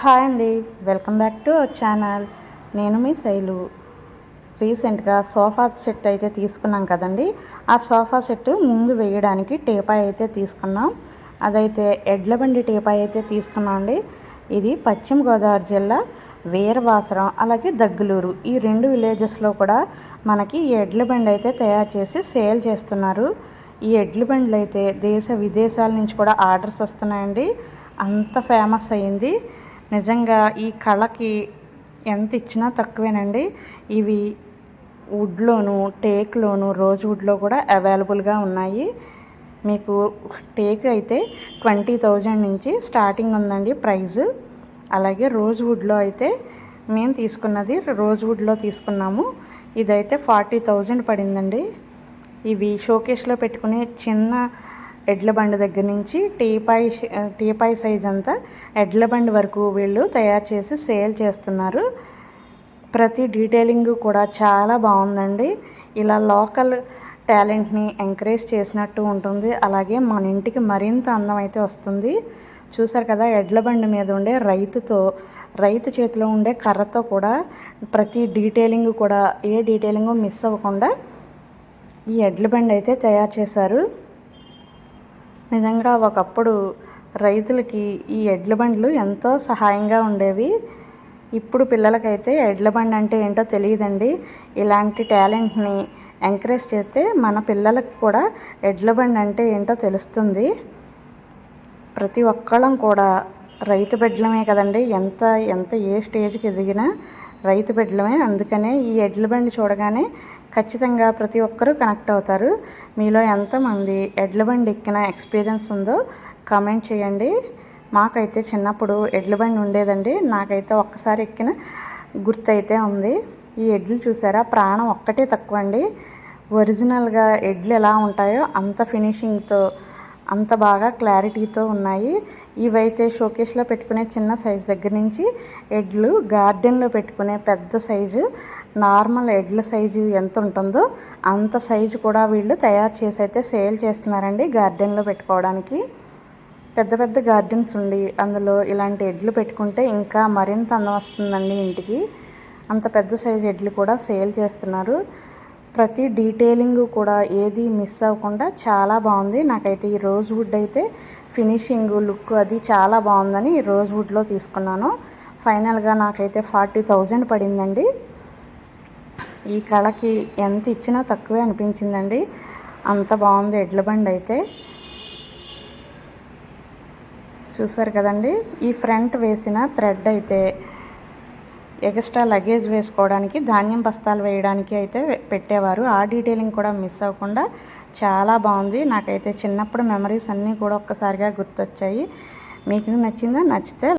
Hi అండి. Welcome back to our channel. నేను మీ శైలు. రీసెంట్గా సోఫా సెట్ అయితే తీసుకున్నాం కదండి. ఆ సోఫా సెట్ ముందు వేయడానికి టేపాయ్ అయితే తీసుకున్నాం. అదైతే ఎడ్లబండి టేపాయ్ అయితే తీసుకున్నాం అండి. ఇది పశ్చిమ గోదావరి జిల్లా వీరవాసరం అలాగే దగ్గులూరు. ఈ రెండు విలేజెస్లో కూడా మనకి ఎడ్ల బండి అయితే తయారు చేసి సేల్ చేస్తున్నారు. ఈ ఎడ్ల బండ్లు అయితే దేశ విదేశాల నుంచి కూడా ఆర్డర్స్ వస్తున్నాయండి. అంత ఫేమస్ అయింది. నిజంగా ఈ కళకి ఎంత ఇచ్చినా తక్కువేనండి. ఇవి వుడ్లోను టేక్లోను రోజ్ వుడ్లో కూడా అవైలబుల్గా ఉన్నాయి. మీకు టేక్ అయితే ట్వంటీ థౌజండ్ నుంచి స్టార్టింగ్ ఉందండి ప్రైజు. అలాగే రోజ్ వుడ్లో అయితే మేము తీసుకున్నది రోజ్ వుడ్లో తీసుకున్నాము. ఇదైతే ఫార్టీ థౌజండ్ పడిందండి. ఇవి షోకేస్లో పెట్టుకునే చిన్న ఎడ్ల బండి దగ్గర నుంచి టీపాయ్ టీపాయ్ సైజ్ అంతా ఎడ్ల బండి వరకు వీళ్ళు తయారు చేసి సేల్ చేస్తున్నారు. ప్రతి డీటెయిలింగ్ కూడా చాలా బాగుందండి. ఇలా లోకల్ టాలెంట్ని ఎంకరేజ్ చేసినట్టు ఉంటుంది. అలాగే మన ఇంటికి మరింత అందం అయితే వస్తుంది. చూసారు కదా ఎడ్ల బండి మీద ఉండే రైతుతో రైతు చేతిలో ఉండే కర్రతో కూడా ప్రతి డీటెయిలింగ్ కూడా ఏ డీటెయిలింగ్ మిస్ అవ్వకుండా ఈ ఎడ్ల బండి అయితే తయారు చేశారు. నిజంగా ఒకప్పుడు రైతులకి ఈ ఎడ్ల బండ్లు ఎంతో సహాయంగా ఉండేవి. ఇప్పుడు పిల్లలకైతే ఎడ్ల బండి అంటే ఏంటో తెలియదండి. ఇలాంటి టాలెంట్ని ఎంకరేజ్ చేస్తే మన పిల్లలకి కూడా ఎడ్ల బండి అంటే ఏంటో తెలుస్తుంది. ప్రతి ఒక్కళ్ళం కూడా రైతు బిడ్డలమే కదండి. ఎంత ఎంత ఏ స్టేజ్కి ఎదిగినా రైతు బిడ్డలమే. అందుకనే ఈ ఎడ్ల బండి చూడగానే ఖచ్చితంగా ప్రతి ఒక్కరూ కనెక్ట్ అవుతారు. మీలో ఎంతమంది ఎడ్ల బండి ఎక్కిన ఎక్స్పీరియన్స్ ఉందో కామెంట్ చేయండి. మాకైతే చిన్నప్పుడు ఎడ్ల బండి ఉండేదండి. నాకైతే ఒక్కసారి ఎక్కిన గుర్తైతే ఉంది. ఈ ఎడ్లు చూసారా? ప్రాణం ఒక్కటే తక్కువ అండి ఒరిజినల్గా ఎడ్లు ఎలా ఉంటాయో అంత ఫినిషింగ్తో అంత బాగా క్లారిటీతో ఉన్నాయి. ఇవైతే షోకేస్లో పెట్టుకునే చిన్న సైజు దగ్గర నుంచి ఎడ్లు గార్డెన్లో పెట్టుకునే పెద్ద సైజు నార్మల్ ఎడ్ల సైజు ఎంత ఉంటుందో అంత సైజు కూడా వీళ్ళు తయారు చేసి అయితే సేల్ చేస్తున్నారండి గార్డెన్లో పెట్టుకోవడానికి. పెద్ద పెద్ద గార్డెన్స్ ఉండి అందులో ఇలాంటి ఎడ్లు పెట్టుకుంటే ఇంకా మరింత అందం వస్తుందండి ఇంటికి. అంత పెద్ద సైజు ఎడ్లు కూడా సేల్ చేస్తున్నారు. ప్రతి డీటెయిలింగ్ కూడా ఏది మిస్ అవ్వకుండా చాలా బాగుంది. నాకైతే ఈ రోజ్ వుడ్ అయితే ఫినిషింగ్ లుక్ అది చాలా బాగుందని ఈ రోజ్ వుడ్లో తీసుకున్నాను. ఫైనల్గా నాకైతే ఫార్టీ థౌజండ్ పడిందండి. ఈ కళకి ఎంత ఇచ్చినా తక్కువే అనిపించిందండి. అంత బాగుంది ఎడ్ల బండి అయితే. చూసారు కదండి? ఈ ఫ్రంట్ వేసిన థ్రెడ్ అయితే ఎక్స్ట్రా లగేజ్ వేసుకోవడానికి ధాన్యం బస్తాలు వేయడానికి అయితే పెట్టేవారు. ఆ డీటెయిలింగ్ కూడా మిస్ అవ్వకుండా చాలా బాగుంది. నాకైతే చిన్నప్పుడు మెమరీస్ అన్నీ కూడా ఒక్కసారిగా గుర్తొచ్చాయి. మీకు నచ్చిందా? నచ్చితే